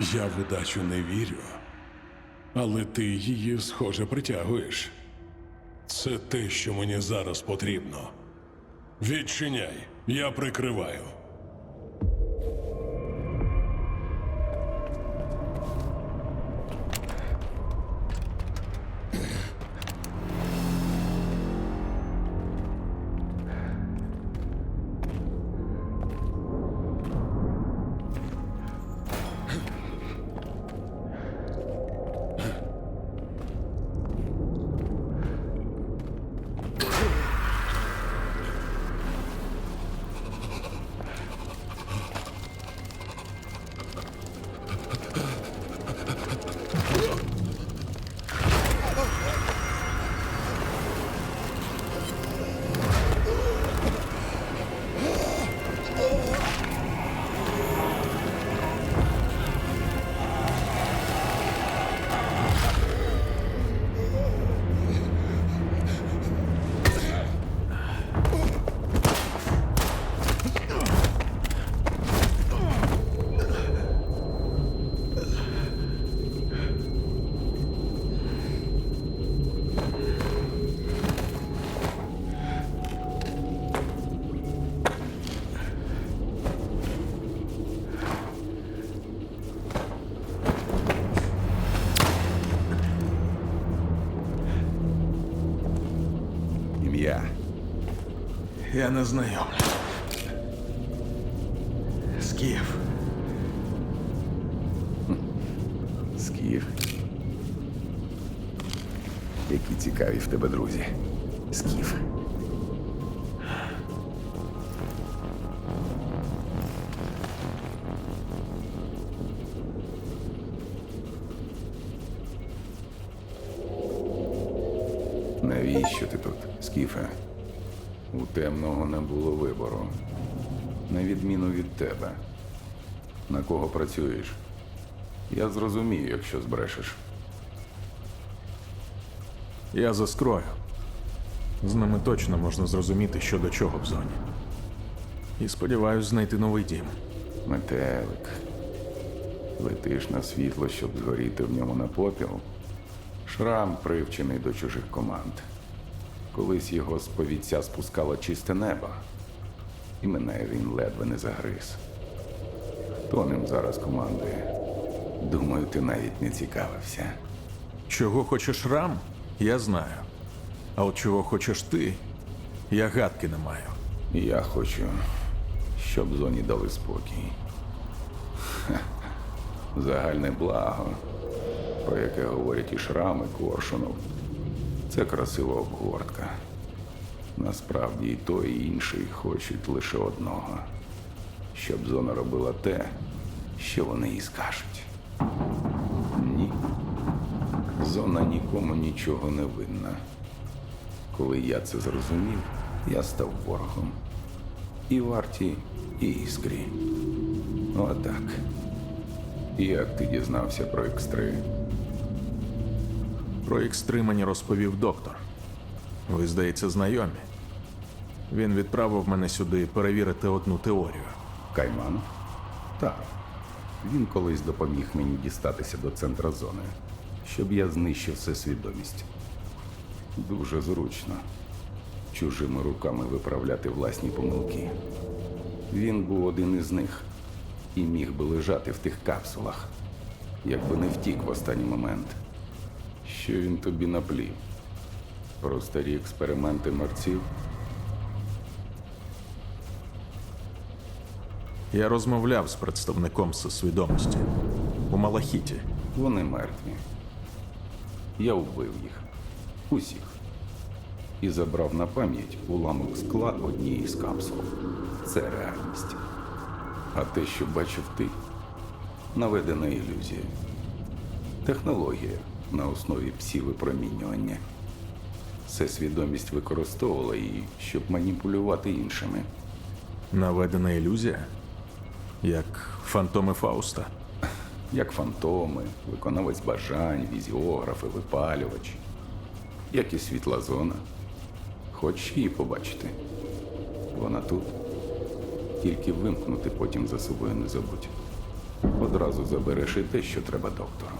Я в удачу не вірю, але ти її, схоже, притягуєш. Це те, що мені зараз потрібно. Відчиняй, я прикриваю. Ім'я. Я не знайом. Скіф. Скіф. Які цікаві в тебе друзі. Скіф. Навіщо ти тут, Скіфе? У темного не було вибору. На відміну від тебе. На кого працюєш? Я зрозумію, якщо збрешеш. Я за скрою. З ними точно можна зрозуміти, що до чого в зоні. І сподіваюсь знайти новий дім. Метелик. Летиш на світло, щоб згоріти в ньому на попіл. Шрам привчений до чужих команд. Колись його з повіця спускало чисте небо, і мене він ледве не загриз. Хто ним зараз командує? Думаю, ти навіть не цікавився. Чого хочеш рам, я знаю. А от чого хочеш ти, я гадки не маю. Я хочу, щоб зоні дали спокій. Ха. Загальне благо, про яке говорять і шрами Коршунов. Це красива обгортка. Насправді і той, і інший хочуть лише одного, щоб зона робила те, що вони їй скажуть. Ні. Зона нікому нічого не винна. Коли я це зрозумів, я став ворогом. І варті, і іскрі. Отак. Як ти дізнався про X3? Про X3 мені розповів доктор. Ви, здається, знайомі. Він відправив мене сюди перевірити одну теорію. Кайман? Так. Він колись допоміг мені дістатися до центра зони, щоб я знищив всесвідомість. Дуже зручно. Чужими руками виправляти власні помилки. Він був один із них і міг би лежати в тих капсулах, якби не втік в останній момент. Що він тобі наплів? Про старі експерименти мерців? Я розмовляв з представником всесвідомості у Малахіті. Вони мертві. Я вбив їх. Усіх. І забрав на пам'ять уламок скла однієї з капсул. Це реальність. А те, що бачив ти, наведена ілюзія. Технологія на основі псівипромінювання. Це свідомість використовувала її, щоб маніпулювати іншими. Наведена ілюзія, як фантоми Фауста. як фантоми, виконавець бажань, візіограф і випалювач, як і світла зона. Хоч її побачити. Вона тут. Тільки вимкнути потім за собою не забудь. Одразу забереш і те, що треба доктору.